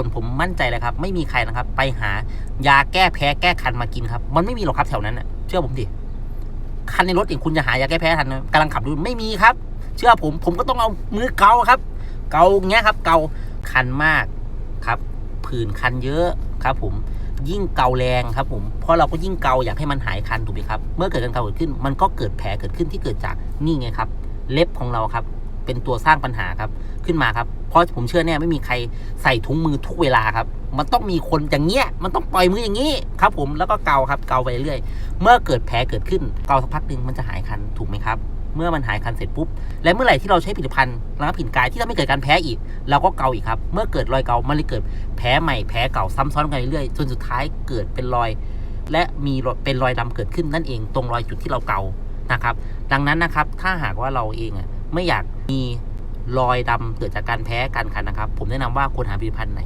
คนผมมั่นใจเลยครับ ไม่มีใครนะครับ ไปหายาแก้แพ้แก้คันมากินครับ มันไม่มีหรอกครับแถวนั้นนะเชื่อผมดิคันในรถเองคุณจะหายาแก้แพ้ทันนะกำลังขับดูไม่มีครับ เชื่อผมผมก็ต้องเอามือเกาครับ เกาอย่างเงี้ยครับ เกาคันมากครับ ผื่นคันเยอะครับ ผมยิ่งเกาแรงครับผม เพราะเราก็ยิ่งเกาอยากให้มันหายคันถูกไหมครับ เมื่อเกิดการเกาเกิดขึ้น มันก็เกิดแผลเกิดขึ้นที่เกิดจากนี่ไงครับ เล็บของเราครับ เป็นตัวสร้างปัญหาครับขึ้นมาครับ เพราะผมเชื่อแน่ไม่มีใครใส่ถุงมือทุกเวลาครับ มันต้องมีคนอย่างเงี้ย มันต้องปล่อยมืออย่างนี้ครับผมแล้วก็เกาครับเกาไปเรื่อย เมื่อเกิดแผลเกิดขึ้นเกาสักพักหนึ่งมันจะหายคันถูกไหมครับเมื่อมันหายคันเสร็จปุ๊บ และเมื่อไหร่ที่เราใช้ผลิตภัณฑ์ระงับกลิ่นกายที่ทำให้เกิดการแพ้อีก เราก็เกาอีกครับ เมื่อเกิดรอยเกา มันเลยเกิดแผลใหม่แผลเก่าซ้ำซ้อนกันเรื่อยๆ จนสุดท้ายเกิดเป็นรอย และมีเป็นรอยดำเกิดขึ้นนั่นเอง ตรงรอยจุดที่เราเกานะครับ ดังนั้นนะครับ ถ้าหากว่าเราเองอะ ไม่อยากมีรอยดำเกิดจากการแพ้การคันนะครับ ผมแนะนำว่าควรหาผลิตภัณฑ์ไหน